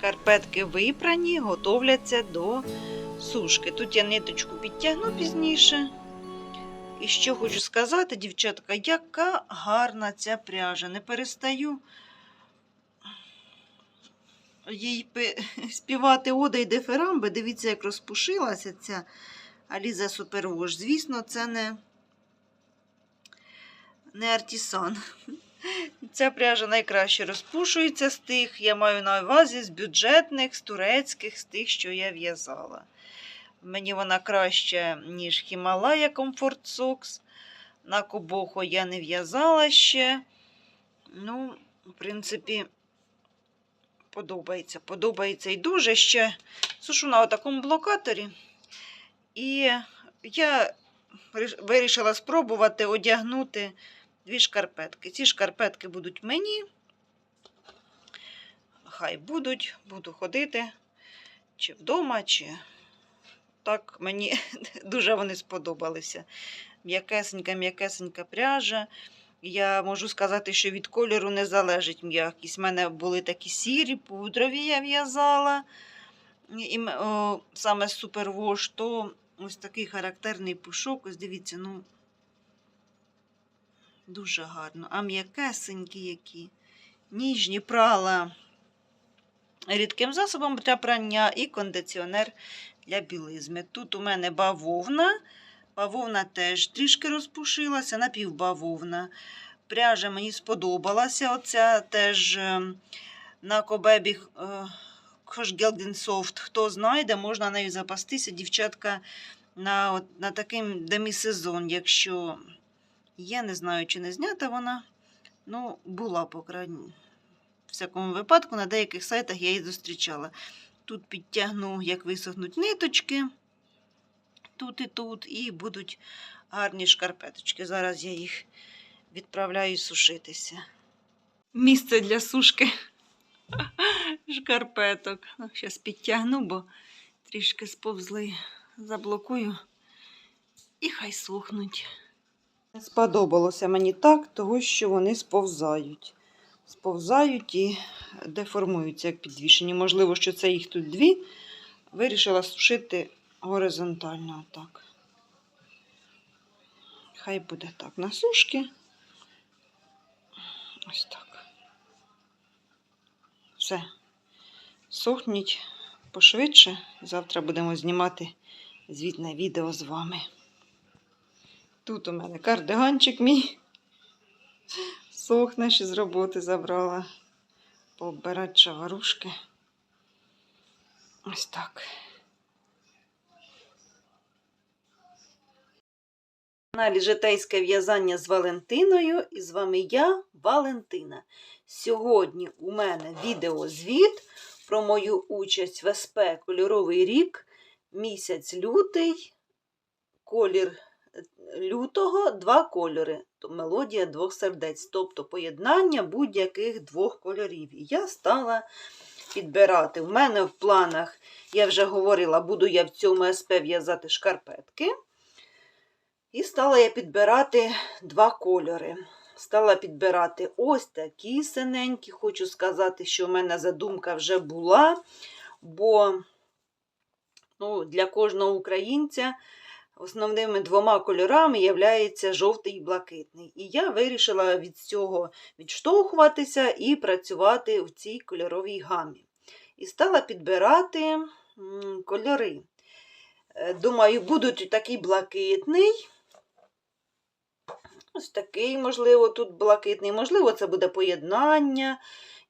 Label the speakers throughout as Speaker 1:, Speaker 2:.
Speaker 1: Карпетки випрані, готовляться до сушки. Тут я ниточку підтягну пізніше. І що хочу сказати, дівчатка, яка гарна ця пряжа. Не перестаю їй співати ода й дифирамби. Дивіться, як розпушилася ця Аліза Супервош. Звісно, це не, не артісан. Ця пряжа найкраще розпушується з тих, я маю на увазі з бюджетних, з турецьких, з тих, що я в'язала. Мені вона краще, ніж Хімалая Comfort Socks. На Кобохо я не в'язала ще. Ну, в принципі, подобається. Подобається і дуже ще. Сушу на такому блокаторі. І я вирішила спробувати одягнути дві шкарпетки. Ці шкарпетки будуть мені. Хай будуть, буду ходити чи вдома, чи так мені дуже вони сподобалися. М'якесенька, м'якесенька пряжа. Я можу сказати, що від кольору не залежить м'якість. У мене були такі сірі, пудрові я в'язала. І, о, саме супервош, то ось такий характерний пушок. Ось дивіться, ну дуже гарно. А м'якесенькі які. Ніжні прала рідким засобом для прання і кондиціонер для білизми. Тут у мене бавовна. Бавовна теж трішки розпушилася, напівбавовна. Пряжа мені сподобалася. Оця теж е, на кобебі Хошгелден Софт. Хто знайде, можна нею запастися. Дівчатка на, на таким демісезон, якщо є, не знаю, чи не знята вона. Ну, була, по. В всякому випадку, на деяких сайтах я її зустрічала. Тут підтягну, як висохнуть ниточки, тут і тут, і будуть гарні шкарпеточки. Зараз я їх відправляю сушитися. Місце для сушки шкарпеток. Зараз підтягну, бо трішки сповзли, заблокую і хай сухнуть. Сподобалося мені так, того що вони сповзають. Сповзають і деформуються як підвішені. Можливо, що це їх тут дві. Вирішила сушити горизонтально отак. Хай буде так. На сушки. Ось так. Все. Сохніть пошвидше. Завтра будемо знімати звітне відео з вами. Тут у мене кардиганчик мій. Сохне, ще з роботи забрала. Пообирати чаварушки. Ось так. На каналі Житейське в'язання з Валентиною. І з вами я, Валентина. Сьогодні у мене відеозвіт про мою участь в СП Кольоровий рік, місяць лютий, колір лютого, два кольори. Мелодія двох сердець, тобто поєднання будь-яких двох кольорів. І я стала підбирати. В мене в планах, я вже говорила, буду я в цьому СП в'язати шкарпетки. І стала я підбирати два кольори. Стала підбирати ось такі синенькі. Хочу сказати, що в мене задумка вже була, бо ну, для кожного українця основними двома кольорами являється жовтий і блакитний. І я вирішила від цього відштовхуватися і працювати в цій кольоровій гамі. І стала підбирати кольори. Е, Думаю, будуть такий блакитний. Ось такий, можливо, тут блакитний. Можливо, це буде поєднання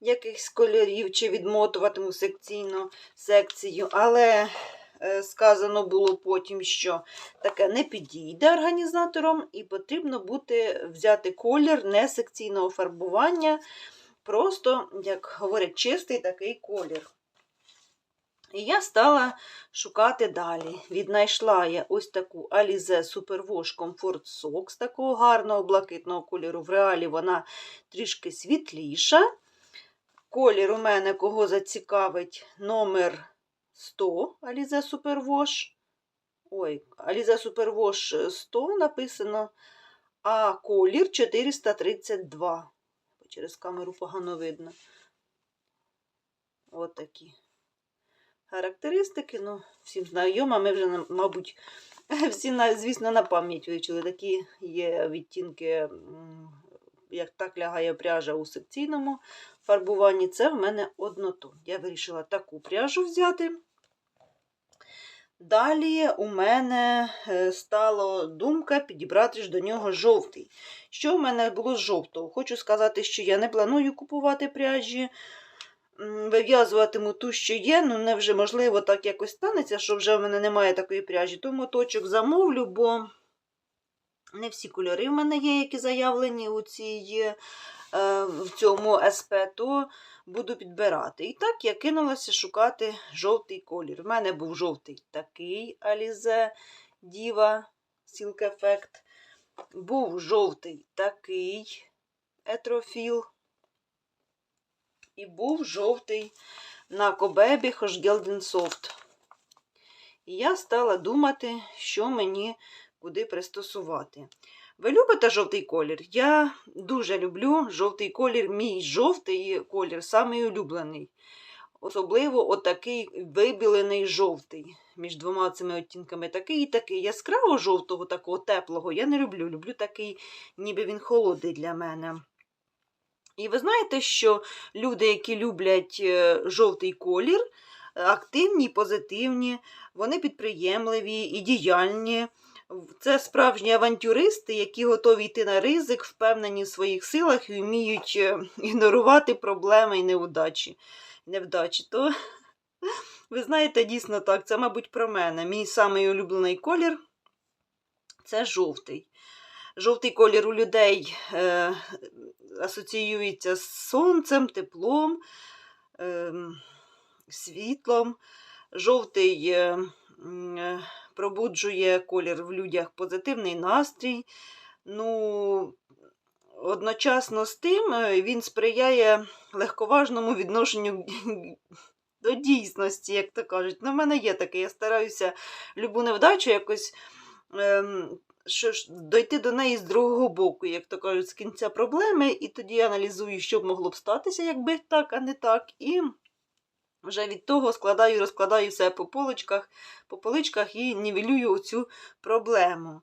Speaker 1: якихось кольорів, чи відмотуватиму секційну секцію. Але сказано було потім, що таке не підійде організатором, і потрібно буде взяти колір не секційного фарбування, просто, як говорять, чистий такий колір. І я стала шукати далі. Віднайшла я ось таку Alize Superwash Comfort Socks, такого гарного блакитного кольору. В реалі вона трішки світліша. Колір у мене кого зацікавить номер 100 Alize Superwash. Ой, Alize Superwash 100 написано, а колір 432. Через камеру погано видно. Отакі характеристики. Ну, всім знайома. Ми вже, мабуть, всі, звісно, на пам'ять вивчили. Такі є відтінки, як так лягає пряжа у секційному фарбуванні. Це в мене однотон. Я вирішила таку пряжу взяти. Далі у мене е, стала думка підібрати ж до нього жовтий. Що в мене було з жовтого? Хочу сказати, що я не планую купувати пряжі. Вив'язуватиму ту, що є, ну не вже можливо так якось станеться, що вже в мене немає такої пряжі. То моточок замовлю, бо не всі кольори в мене є, які заявлені у цій, в цьому СП, то буду підбирати. І так я кинулася шукати жовтий колір. В мене був жовтий такий Alize Diva Silk Effect. Був жовтий такий етрофіл. І був жовтий на Кобебі Hochgelden Soft. І я стала думати, що мені куди пристосувати. Ви любите жовтий колір? Я дуже люблю жовтий колір. Мій жовтий колір самий улюблений. Особливо отакий вибілений жовтий. Між двома цими оттінками такий і такий. Яскраво жовтого, такого теплого я не люблю. Люблю такий, ніби він холодний для мене. І ви знаєте, що люди, які люблять е, жовтий колір, активні, позитивні, вони підприємливі і діяльні. Це справжні авантюристи, які готові йти на ризик, впевнені в своїх силах і вміють е, ігнорувати проблеми і неудачі. невдачі. То, ви знаєте, дійсно так, це, мабуть, про мене. Мій самий улюблений колір це жовтий. Жовтий колір у людей е, асоціюється з сонцем, теплом, е, світлом. Жовтий е, е, пробуджує колір в людях позитивний настрій. Ну, одночасно з тим е, він сприяє легковажному відношенню до дійсності, як то кажуть. Ну, в мене є таке, я стараюся любу невдачу якось ем, що ж, дойти до неї з другого боку, як то кажуть, з кінця проблеми, і тоді я аналізую, що б могло б статися, якби так, а не так. І вже від того складаю, і розкладаю все по поличках, по поличках і нівелюю оцю проблему.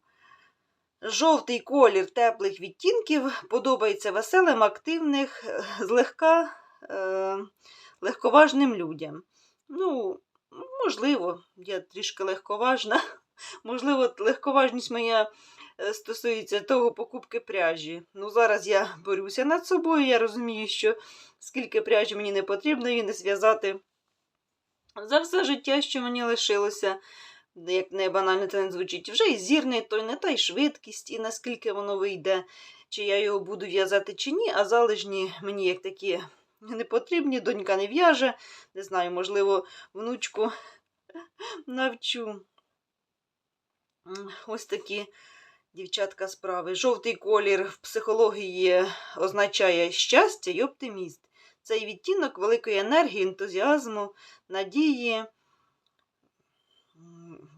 Speaker 1: Жовтий колір теплих відтінків подобається веселим, активних, злегка е, легковажним людям. Ну, можливо, я трішки легковажна. Можливо, легковажність моя стосується того покупки пряжі. Ну, зараз я борюся над собою. Я розумію, що скільки пряжі мені не потрібно її не зв'язати за все життя, що мені лишилося. Як не банально це не звучить, вже і зірний той, не та й швидкість, і наскільки воно вийде, чи я його буду в'язати, чи ні, а залежні мені як такі не потрібні, донька не в'яже. Не знаю, можливо, внучку навчу. Ось такі дівчатка справи. Жовтий колір в психології означає щастя і оптиміст. Цей відтінок великої енергії, ентузіазму, надії,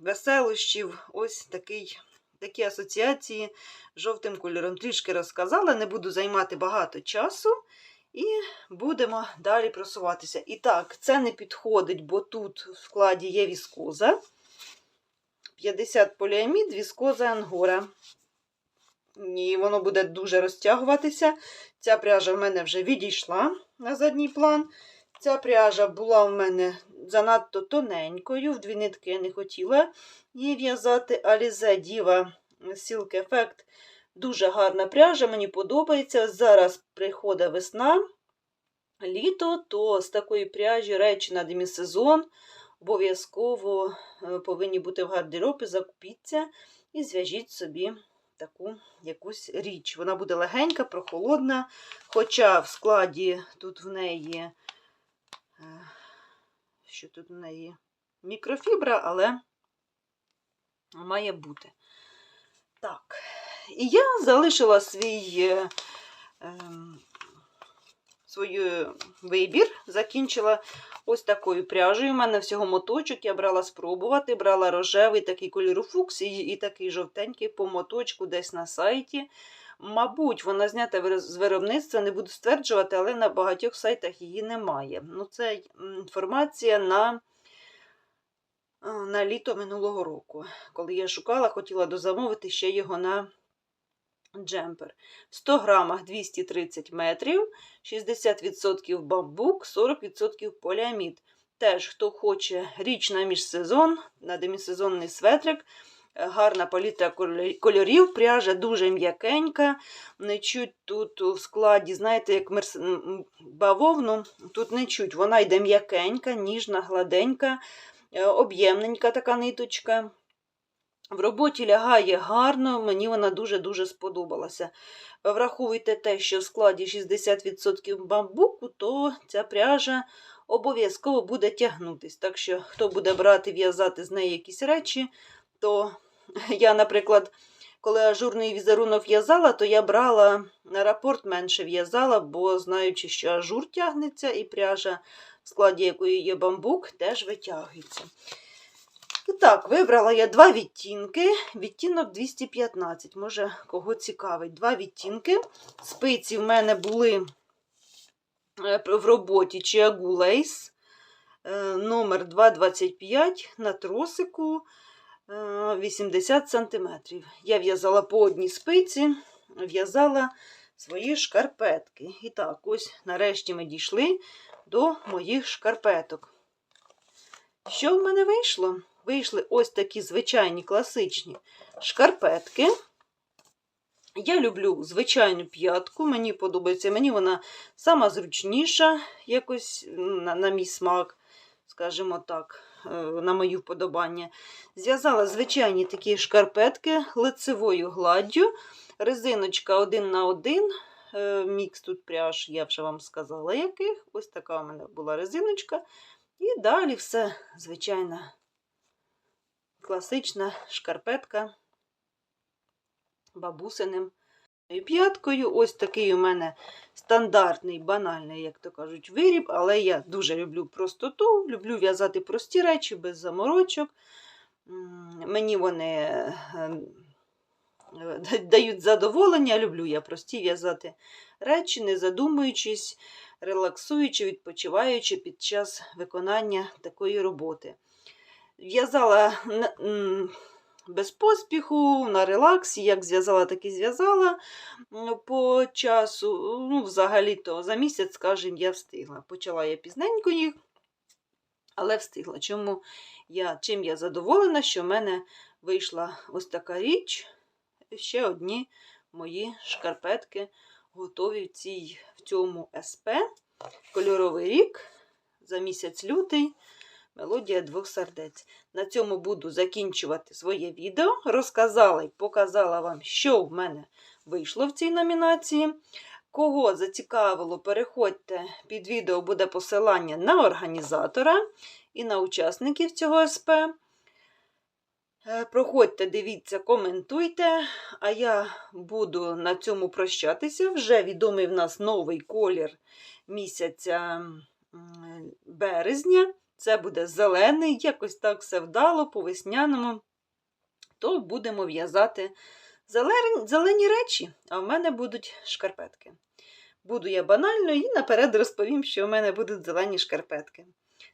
Speaker 1: веселощів. Ось такий, такі асоціації жовтим кольором. Трішки розказала, не буду займати багато часу. І будемо далі просуватися. І так, це не підходить, бо тут в складі є віскоза. 50 поліамід, віскоза ангора. І воно буде дуже розтягуватися. Ця пряжа в мене вже відійшла на задній план. Ця пряжа була в мене занадто тоненькою, в дві нитки я не хотіла її в'язати. Alize Diva Silk Effect дуже гарна пряжа, мені подобається. Зараз приходить весна, літо, то з такої пряжі речі на демісезон обов'язково е, повинні бути в гардеробі, закупіться і зв'яжіть собі таку якусь річ. Вона буде легенька, прохолодна, хоча в складі тут в неї, е, що тут в неї мікрофібра, але має бути. Так, і я залишила свій е, ем, свій вибір, закінчила ось такою пряжею. У мене всього моточок, я брала спробувати, брала рожевий такий кольору фукс і, такий жовтенький по моточку десь на сайті. Мабуть, вона знята з виробництва, не буду стверджувати, але на багатьох сайтах її немає. Ну, це інформація на, на літо минулого року. Коли я шукала, хотіла дозамовити ще його на джемпер. В 100 грамах 230 метрів, 60% бамбук, 40% поліамід. Теж, хто хоче річ на міжсезон, на демісезонний светрик, е, гарна палітра кольорів, пряжа дуже м'якенька. Не чуть тут в складі, знаєте, як мерс... бавовну, тут не чуть. Вона йде м'якенька, ніжна, гладенька, е, об'ємненька така ниточка. В роботі лягає гарно, мені вона дуже-дуже сподобалася. Враховуйте те, що в складі 60% бамбуку, то ця пряжа обов'язково буде тягнутись. Так що, хто буде брати, в'язати з неї якісь речі, то я, наприклад, коли ажурний візерунок в'язала, то я брала на рапорт менше в'язала, бо знаючи, що ажур тягнеться, і пряжа, в складі якої є бамбук, теж витягується. І так, вибрала я два відтінки. Відтінок 215. Може, кого цікавить. Два відтінки. Спиці в мене були е, в роботі Chiagu Lace, е, номер 225 на тросику е, 80 см. Я в'язала по одній спиці, в'язала свої шкарпетки. І так, ось нарешті ми дійшли до моїх шкарпеток. Що в мене вийшло? Вийшли ось такі звичайні класичні шкарпетки. Я люблю звичайну п'ятку, мені подобається, мені вона сама зручніша, якось на, на мій смак, скажімо так, е, на моє вподобання. Зв'язала звичайні такі шкарпетки лицевою гладдю, резиночка один на один. е, Мікс тут пряж, я вже вам сказала, яких. Ось така у мене була резиночка. І далі все звичайна класична шкарпетка бабусиним п'яткою. Ось такий у мене стандартний, банальний, як то кажуть, виріб, але я дуже люблю простоту, люблю в'язати прості речі без заморочок. Мені вони е, дають задоволення, люблю я прості в'язати речі, не задумуючись, релаксуючи, відпочиваючи під час виконання такої роботи. В'язала без поспіху, на релаксі, як зв'язала, так і зв'язала по часу. Ну, взагалі-то за місяць, скажімо, я встигла. Почала я пізненько їх, але встигла. Чому я, чим я задоволена, що в мене вийшла ось така річ. Ще одні мої шкарпетки готові в, цій, в цьому СП. Кольоровий рік за місяць лютий. Мелодія двох сердець. На цьому буду закінчувати своє відео. Розказала і показала вам, що в мене вийшло в цій номінації. Кого зацікавило, переходьте під відео буде посилання на організатора і на учасників цього СП. Е, Проходьте, дивіться, коментуйте, а я буду на цьому прощатися. Вже відомий в нас новий колір місяця березня. Це буде зелений, якось так все вдало по весняному. То будемо в'язати зелені речі, а в мене будуть шкарпетки. Буду я банально і наперед розповім, що в мене будуть зелені шкарпетки.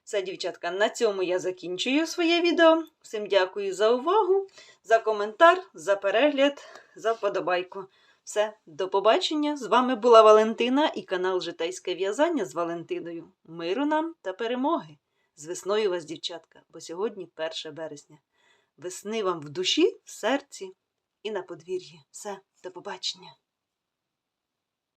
Speaker 1: Все, дівчатка, на цьому я закінчую своє відео. Всім дякую за увагу, за коментар, за перегляд, за вподобайку. Все, до побачення! З вами була Валентина і канал Житейське в'язання з Валентиною. Миру нам та перемоги! З весною вас, дівчатка, бо сьогодні 1 березня. Весни вам в душі, в серці і на подвір'ї. Все, до побачення!